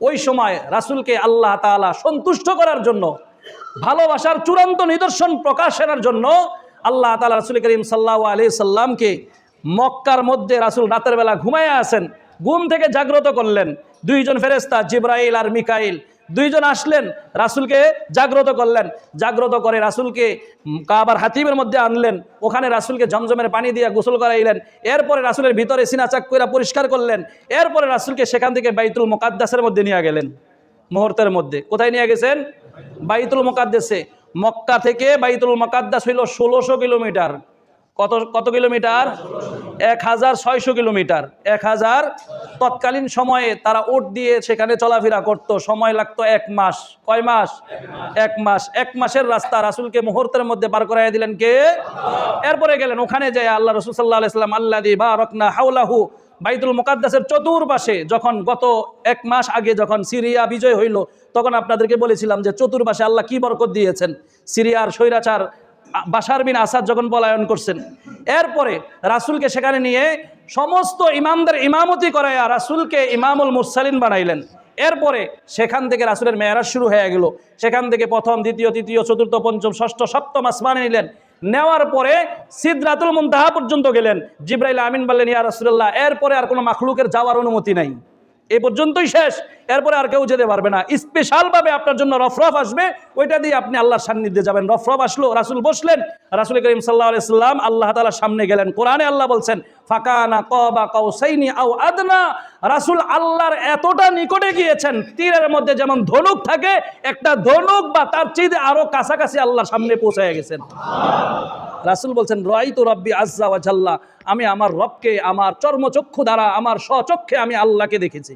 ওই সময় রাসুলকে আল্লাহ তালা সন্তুষ্ট করার জন্য, ভালোবাসার চূড়ান্ত নিদর্শন প্রকাশ আনার জন্য আল্লাহ তালা রাসুল করিম সাল্লা আলি সাল্লামকে মক্কার মধ্যে রাসুল রাতের বেলা ঘুমায় আসেন, ঘুম থেকে জাগ্রত করলেন। দুইজন ফেরেস্তা জিব্রাইল আর মিকাইল দুইজন আসলেন, রাসুলকে জাগ্রত করলেন। জাগ্রত করে রাসুলকে কাবার হাতিমের মধ্যে আনলেন। ওখানে রাসুলকে জমজমের পানি দিয়ে গোসল করাইলেন। এরপরে রাসুলের ভিতরে সিনাচাক করে পরিষ্কার করলেন। এরপরে রাসুলকে সেখান থেকে বাইতুল মোকাদ্দাসের মধ্যে নিয়ে গেলেন, মুহূর্তের মধ্যে। কোথায় নিয়ে গেছেন? বাইতুল মোকাদ্দেসে। মক্কা থেকে বাইতুল মোকাদ্দাস হইল ষোলোশো কিলোমিটার। কত কত কিলোমিটার? এক হাজার ছয়শো কিলোমিটার। এক হাজার তৎকালীন সময়ে তারা ওট দিয়ে সেখানে চলাফেরা করত। সময় লাগতো এক মাস। কয় মাস? এক মাস। এক মাসের রাস্তা রাসুলকে মুহূর্তের মধ্যে পার করাই দিলেন কে? এরপরে গেলেন, ওখানে যায় আল্লাহ রসুল সাল্লাহ আলাইসাল্লাম আল্লাহ দি বা রকনা হাউলাহু বাইতুল মুকাদ্দাসের চতুর্পাশে যখন গত এক মাস আগে যখন সিরিয়া বিজয় হইল, তখন আপনাদেরকে বলেছিলাম যে চতুর্পাশে আল্লাহ কি বরকত দিয়েছেন? সিরিয়ার স্বৈরাচার বাশার বিন আসাদ যখন পলায়ন করছেন, এরপরে রাসূলকে সেখানে নিয়ে সমস্ত ইমামদের ইমামতি করাইয়া রাসূলকে ইমামুল মুসালিন বানাইলেন। এরপরে সেখান থেকে রাসুলের মেয়ারাজ শুরু হয়ে গেল। সেখান থেকে প্রথম, দ্বিতীয়, তৃতীয়, চতুর্থ, পঞ্চম, ষষ্ঠ, সপ্তম আসমানে নিলেন। নেওয়ার পরে সিদরাতুল মুনতাহা পর্যন্ত গেলেন। জিব্রাইল আমিন বললেন, ইয়া রাসূলুল্লাহ, এরপরে আর কোনো মাখলুকের যাওয়ার অনুমতি নাই। এই পর্যন্তই শেষ। এরপরে আর কেউ যেতে পারবে না। স্পেশালভাবে আপনার জন্য রফরফ আসবে। ওইটা দিয়ে আপনি আল্লাহর সান্নিধ্যে যাবেন। রফরফ আসলো, রাসুল বসলেন। রাসুল করিম সাল্লাহ আল্লাহ তালার সামনে গেলেন। কোরআনে আল্লাহ বলছেন ফাকানা কবা কাউসাইনি আও আদনা। রাসূল আল্লাহর এতটা নিকটে গিয়েছেন, তীরের মধ্যে যেমন ধনুক থাকে, একটা ধনুক বা তার চেয়ে আরও কাছাকাছি আল্লাহর সামনে পৌঁছে গেছেন। রাসূল বলছেন রাই তো রব্বি আজ্জা ওয়া আমি আমার রবকে, আমার চর্মচক্ষু দ্বারা, আমার স্বচক্ষে আমি আল্লাহকে দেখেছি।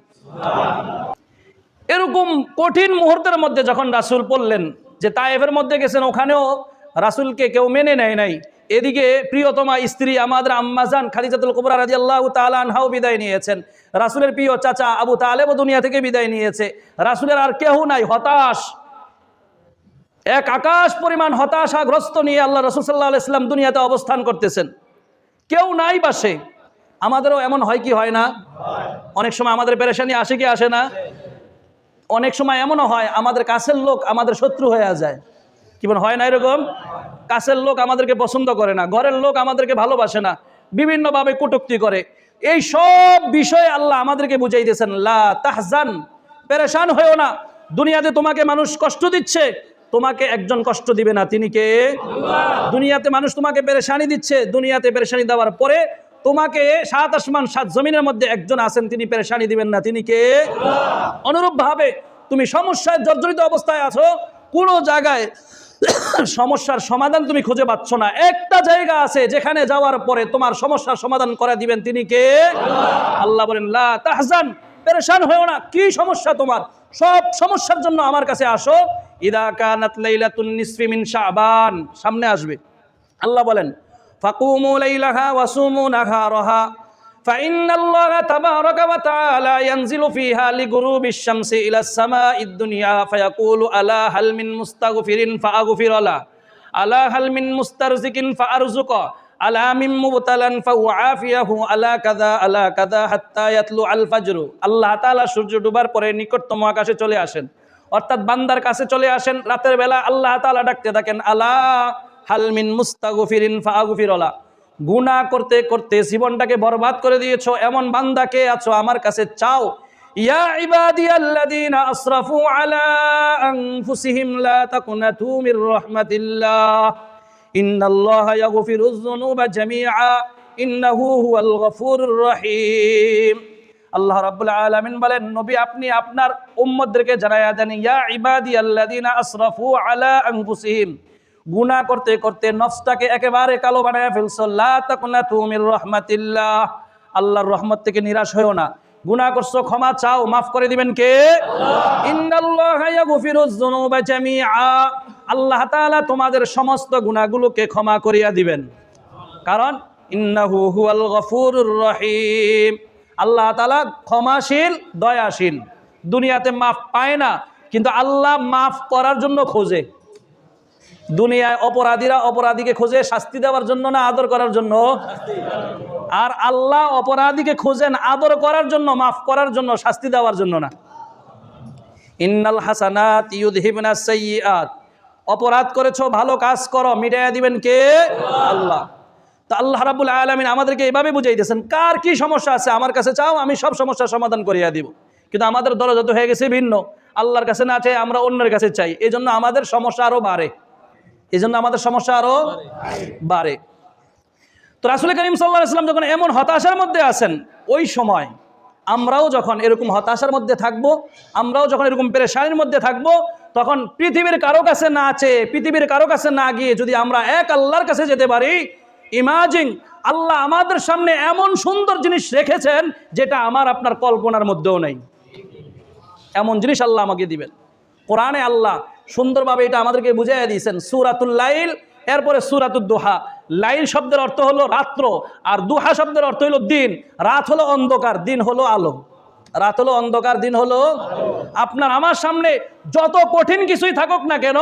এরকম কঠিন মুহূর্তের মধ্যে যখন রাসুল পড়লেন যে তায়েফের মধ্যে গেছেন, ওখানেও রাসূলকে কেউ মেনে নেয় নাই। এদিকে প্রিয়তমা স্ত্রী আমাদের আম্মাজান খাদিজাতুল কুবরা রাদিয়াল্লাহু তাআলা আনহাও বিদায় নিয়েছেন। রাসুলের প্রিয় চাচা আবু তালেবও দুনিয়া থেকে বিদায় নিয়েছে। রাসূলের আর কেউ নাই, হতাশ। এক আকাশ পরিমাণ হতাশাগ্রস্ত নিয়ে আল্লাহ রসুল সাল্লাহ ইসলাম দুনিয়াতে অবস্থান করতেছেন। কেউ নাই বাসে আমাদেরও এমন হয় কি হয় না? অনেক সময় আমাদের পেরেশানি আসে কি আসে না? অনেক সময় এমনও হয়, আমাদের কাছের লোক আমাদের শত্রু হয়ে যায়। বল হয় না এরকম? কাছের লোক আমাদেরকে পছন্দ করে না, ঘরের লোক আমাদেরকে ভালোবাসে না, বিভিন্নভাবে কটুক্তি করে। এই সব বিষয়ে আল্লাহ আমাদেরকে বুঝাইতেছেন, লা তাহজান, পেরেশান হয়েও না। দুনিয়াতে তোমাকে মানুষ কষ্ট দিচ্ছে, তোমাকে একজন কষ্ট দিবে না। তিনি কে? দুনিয়াতে মানুষ তোমাকে পেরেশানি দিচ্ছে, দুনিয়াতে পেরেশানি দেওয়ার পরে তোমাকে সাত আসমান, সাত জমিনের মধ্যে একজন আছেন, তিনি পেরেশানি দিবেন না। তিনি কে? অনুরূপ ভাবে তুমি সমস্যায় জর্জরিত অবস্থায় আছো, কোনো জায়গায় সমস্যার সমাধান তুমি খুঁজে পাচ্ছ না। একটা জায়গা আছে যেখানে যাওয়ার পরে তোমার সমস্যার সমাধান করে দিবেন। তিনি কে? আল্লাহ বলেন, লা তাহজান, পেরেশান হয়েও না। কি সমস্যা তোমার? সব সমস্যার জন্য আমার কাছে আসো। মিন শাবান। সামনে আসবে। আল্লাহ বলেন, ফাকুমু লাইলাহা ওয়াসুমু নাহারাহা। فإن الله تبارك وتعالى ينزل فيها لغروب الشمس إلى السماء الدنيا فيقول ألا هل من مستغفر فأغفر له ألا هل من مسترزق فأرزقه ألا من مبتلا فأعافيه ألا كذا ألا كذا حتى يطلع الفجر আল্লাহ তাআলা সূর্য ডুবার পরে নিকটতম আকাশে চলে আসেন অর্থাৎ বান্দার কাছে চলে আসেন রাতের বেলা আল্লাহ তাআলা ডাকতে থাকেন আলা হালমিন মুস্তাগফিরিন ফাগফিরলা গুনাহ করতে করতে জীবনটাকে বরবাদ করে দিয়েছ, এমন বান্দা কে আছো আমার কাছে চাও? ইয়া ইবাদিয়াল্লাযীনা আসরাফু আলা আনফুসিহিম লা রহিম। আল্লাহ রাব্বুল আলামিন বলেন, নবী আপনি আপনার উম্মতদেরকে জানায়া দেন, ইয়া ইবাদিয়াল্লাযীনা আসরাফু আলা আনফুসিহিম। গুনাহ করতে করতে নফসটাকে একেবারে কালো বানায় ফেলছো। লা তাকুনাতু মির রাহমাতিল্লাহ। আল্লাহর রহমত থেকে নিরাশ হয়েও না। গুনাহ করছ, ক্ষমা চাও, মাফ করে দিবেন কে? আল্লাহ তাআলা তোমাদের সমস্ত গুনাহগুলোকে ক্ষমা করিয়া দিবেন। কারণ ইন্নাহু হুয়াল গফুরুর রহিম। আল্লাহ তাআলা ক্ষমাশীল, দয়াশীল। দুনিয়াতে মাফ পায় না, কিন্তু আল্লাহ মাফ করার জন্য খোঁজে। দুনিয়ায় অপরাধীরা অপরাধীকে খোঁজে শাস্তি দেওয়ার জন্য না আদর করার জন্য? আর আল্লাহ অপরাধীকে খোঁজেন আদর করার জন্য, মাফ করার জন্য, শাস্তি দেওয়ার জন্য না। ইন্নাল হাসানাত ইউদহিবনা সাইয়্যাত অপরাধ করেছ, ভালো কাজ করো, মিটাইয়া দিবেন কে? আল্লাহ। তা আল্লাহ রাব্বুল আলামিন আমাদেরকে এভাবে বুঝাইতেছেন, কার কি সমস্যা আছে? আমার কাছে চাও, আমি সব সমস্যার সমাধান করিয়া দিব। কিন্তু আমাদের দরজা তো হয়ে গেছে ভিন্ন। আল্লাহর কাছে না চাই, আমরা অন্যের কাছে চাই। এই জন্য আমাদের সমস্যা আরও বাড়ে। এই জন্য আমাদের সমস্যা আরও বাড়ে। তো রাসুল করিম সাল্লাহ ইসলাম যখন এমন হতাশার মধ্যে আছেন, ওই সময় আমরাও যখন এরকম হতাশার মধ্যে থাকব, আমরাও যখন এরকম পেরেশানির মধ্যে থাকব, তখন পৃথিবীর কারও কাছে না আছে পৃথিবীর কারও কাছে না গিয়ে যদি আমরা এক আল্লাহর কাছে যেতে পারি ইমাজিং আল্লাহ আমাদের সামনে এমন সুন্দর জিনিস রেখেছেন যেটা আমার আপনার কল্পনার মধ্যেও নেই। এমন জিনিস আল্লাহ আমাকে দিবেন। কোরআনে আল্লাহ সুন্দরভাবে এটা আমাদেরকে বুঝাইয়া দিয়েছেন, সুরাতুল লাইল, এরপরে সুরাতুল দোহা। লাইল শব্দের অর্থ হলো রাত্র, আর দুহা শব্দের অর্থ হলো দিন। রাত হলো অন্ধকার, দিন হলো আলো। রাত হলো অন্ধকার, দিন হলো আপনার আমার সামনে যত কঠিন কিছুই থাকুক না কেন,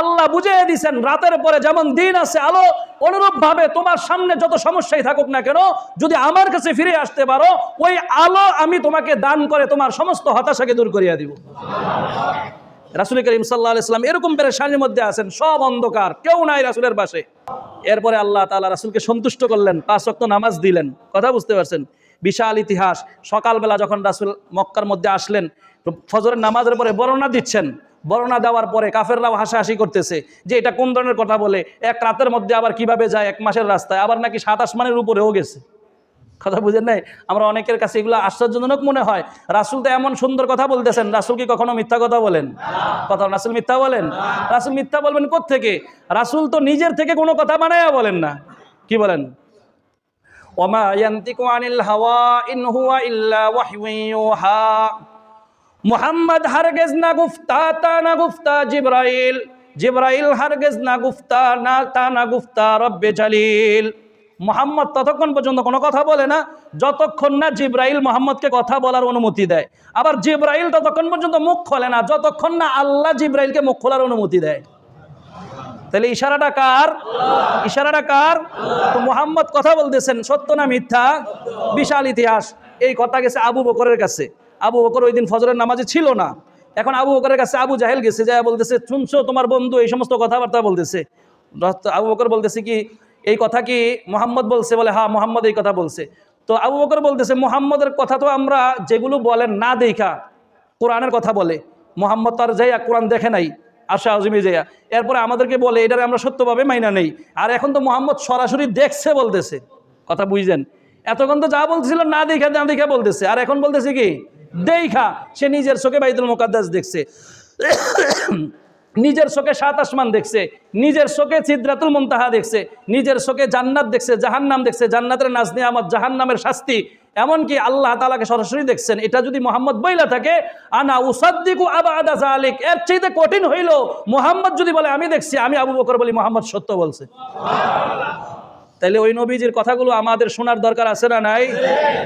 আল্লাহ বুঝিয়ে দিছেন রাতের পরে যেমন দিন আছে আলো অনুরূপ ভাবে তোমার সামনে যত সমস্যাই থাকুক না কেন, যদি আমার কাছে ফিরে আসতে পারো, ওই আলো আমি তোমাকে দান করে তোমার সমস্ত হতাশাকে দূর করিয়া দিব। রাসুল করিম সাল্লাহ ইসলাম এরকম পেরেশানির মধ্যে আছেন, সব অন্ধকার, কেউ নাই রাসুলের পাশে। এরপরে আল্লাহ তালা রাসুলকে সন্তুষ্ট করলেন, পাঁচ রক্ত নামাজ দিলেন। কথা বুঝতে পারছেন? বিশাল ইতিহাস। সকালবেলা যখন রাসুল মক্কার মধ্যে আসলেন, ফজরের নামাজের পরে বর্ণনা দিচ্ছেন। বর্ণনা দেওয়ার পরে কাফেররাও হাসাহাসি করতেছে যে এটা কোন ধরনের কথা বলে? এক রাতের মধ্যে আবার কীভাবে যায়? এক মাসের রাস্তায়। আবার নাকি সাত আসমানের উপরেও গেছে। কথা বুঝেন নাই? আমরা অনেকের কাছে এগুলো আশ্চর্যজনক মনে হয়। রাসুল তো এমন সুন্দর কথা বলতেছেন। রাসুল কি কখনো মিথ্যা কথা বলেন? কথা রাসুল মিথ্যা বলেন? রাসুল মিথ্যা বলবেন থেকে রাসুল তো নিজের থেকে কোনো কথা বানায়া বলেন না। কি বলেন? হাওয়া ইল্লা হারগেজ না গুফতা, তা না গুফতা জিব্রাইল। জিব্রাইল হারগেজ না গুফতা, না, তা না গুফতা রব্বে জালিল। মোহাম্মদ ততক্ষণ পর্যন্ত কোনো কথা বলে না, যতক্ষণ না জিব্রাইল মোহাম্মদকে কথা বলার অনুমতি দেয়। আবার জিব্রাইল ততক্ষণ পর্যন্ত মুখ খোলে না, যতক্ষণ না আল্লাহ জিব্রাইলকে মুখ খোলার অনুমতি দেয়। তাহলে ইশারাটা কার? ইশারাটা কার? তো মোহাম্মদ কথা বলতেছেন, সত্য না মিথ্যা? বিশাল ইতিহাস। এই কথা গেছে আবু বকরের কাছে। আবু বকর ওই দিন ফজরের নামাজে ছিল না। এখন আবু বকরের কাছে আবু জাহেল গেছে যা বলতেছে, শুনছো, তোমার বন্ধু এই সমস্ত কথাবার্তা বলতেছে। আবু বকর বলতেছে কি এই কথা কি মোহাম্মদ বলছে বলে? হ্যাঁ মোহাম্মদ এই কথা বলছে। তো আবু বকর বলতেছে, মোহাম্মদের কথা তো আমরা যেগুলো বলেন না দেখা, কোরআনের কথা বলে। মোহাম্মদ তার যাইয়া কোরআন দেখে নাই আশা আজমি যাইয়া। এরপরে আমাদেরকে বলে, এটারে আমরা সত্যভাবে মাইনা নেই। আর এখন তো মোহাম্মদ সরাসরি দেখছে বলতেছে। কথা বুঝছেন এতক্ষণ তো যা বলছিল না দেখা না দেখা বলতেছে। আর এখন বলতেছে কি, দেখা, সে নিজের চোখে বাইতুল মোকাদ্দাস দেখছে। নিজের চোখে সাত আসমান দেখছে, নিজের চোখে চিদ্রাতুল মুনতাহা দেখছে, নিজের চোখে জান্নাত দেখছে, জাহান্নাম দেখছে, জান্নাতের নাজনি আমার জাহান্নামের শাস্তি। এমনকি আল্লাহ তালাকে সরাসরি দেখছেন, এটা যদি মোহাম্মদ বইলা থাকে, আনা উসাদ্দিকু আবা আদা জালিক এর চাইতে কঠিন হইল, মোহাম্মদ যদি বলে, আমি দেখছি, আমি আবু বকর বলি, মোহাম্মদ সত্য বলছে। তাইলে ওই নবীজির কথাগুলো আমাদের শোনার দরকার আছে না নাই?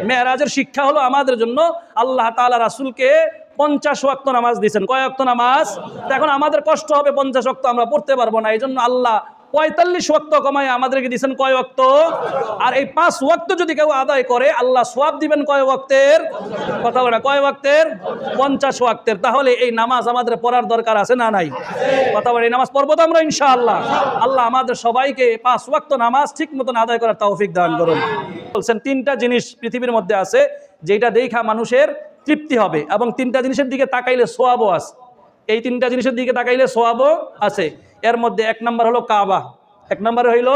মেয়েরাজের শিক্ষা হলো আমাদের জন্য আল্লাহ তালা রাসুলকে পঞ্চাশ ওয়াক্ত নামাজ দিয়েছেন। কয় ওয়াক্ত নামাজ? এখন আমাদের কষ্ট হবে, পঞ্চাশ ওয়াক্ত আমরা পড়তে পারব না। এই জন্য আল্লাহ পঁয়তাল্লিশ ওয়াক্ত কমায় আমাদেরকে দিয়েছেন কয় ওয়াক্ত? আর এই পাঁচ ওয়াক্ত যদি কেউ আদায় করে, আল্লাহ সোয়াব দিবেন কয় ওয়াক্তের? কথা বলে কয় ওয়াক্তের? পঞ্চাশ ওয়াক্তের। তাহলে এই নামাজ আমাদের পড়ার দরকার আছে না নাই? কথা বলে, এই নামাজ পড়ব তো আমরা ইনশাআল্লাহ। আল্লাহ আমাদের সবাইকে পাঁচ ওয়াক্ত নামাজ ঠিক মতন আদায় করার তৌফিক দান করুন। বলছেন, তিনটা জিনিস পৃথিবীর মধ্যে আছে যেটা দেখা মানুষের তৃপ্তি হবে এবং তিনটা জিনিসের দিকে তাকাইলে সোয়াবও আছে। এই তিনটা জিনিসের দিকে তাকাইলে সোয়াবও আছে। এর মধ্যে এক নম্বর হলো কাবা। এক নম্বরে হইল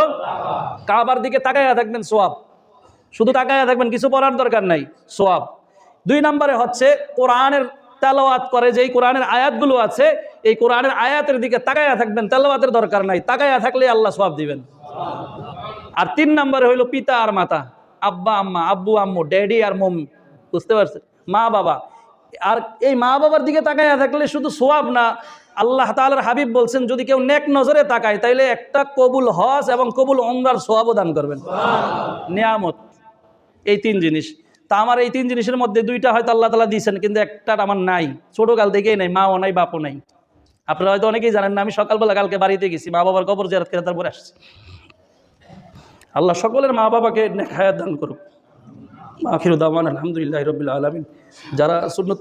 কাবার দিকে তাকাইয়া থাকবেন সোয়াব। শুধু তাকাইয়া থাকবেন, কিছু পড়ার দরকার নাই, সোয়াব। দুই নম্বরে হচ্ছে কোরআনের তেলাওয়াত করে, যেই কোরআনের আয়াতগুলো আছে, এই কোরআনের আয়াতের দিকে তাকাইয়া থাকবেন, তেলাওয়াতের দরকার নাই। তাকাইয়া থাকলে আল্লাহ সোয়াব দিবেন। আর তিন নম্বরে হইল পিতা আর মাতা, আব্বা, আম্মা, আব্বু, আম্মু, ড্যাডি আর মম্মি। বুঝতে পারছেন? মা বাবা। আর এই মা বাবার দিকে তাকাইয়া থাকলে শুধু সোয়াব না আল্লাহ তালার হাবিব বলছেন যদি কেউ নেক নজরে তাকায় তাইলে একটা কবুল হজ এবং কবুল অঙ্গার সোয়াবও দান করবেন। নিয়ামত। এই তিন জিনিস। তা আমার এই তিন জিনিসের মধ্যে দুইটা হয়তো আল্লাহ তালা দিয়েছেন কিন্তু একটা আমার নাই। ছোটোকাল থেকেই নাই মাও নাই বাপও নাই। আপনারা হয়তো অনেকেই জানেন না আমি সকালবেলা কালকে বাড়িতে গেছি মা বাবার কবর জেরাত করে তারপরে আসছি। আল্লাহ সকলের মা বাবাকে নেক হায়াত দান করুক। আখির দামান আলহামদুলিল্লাহ রবিল্লা আলমিন। যারা সুন্নত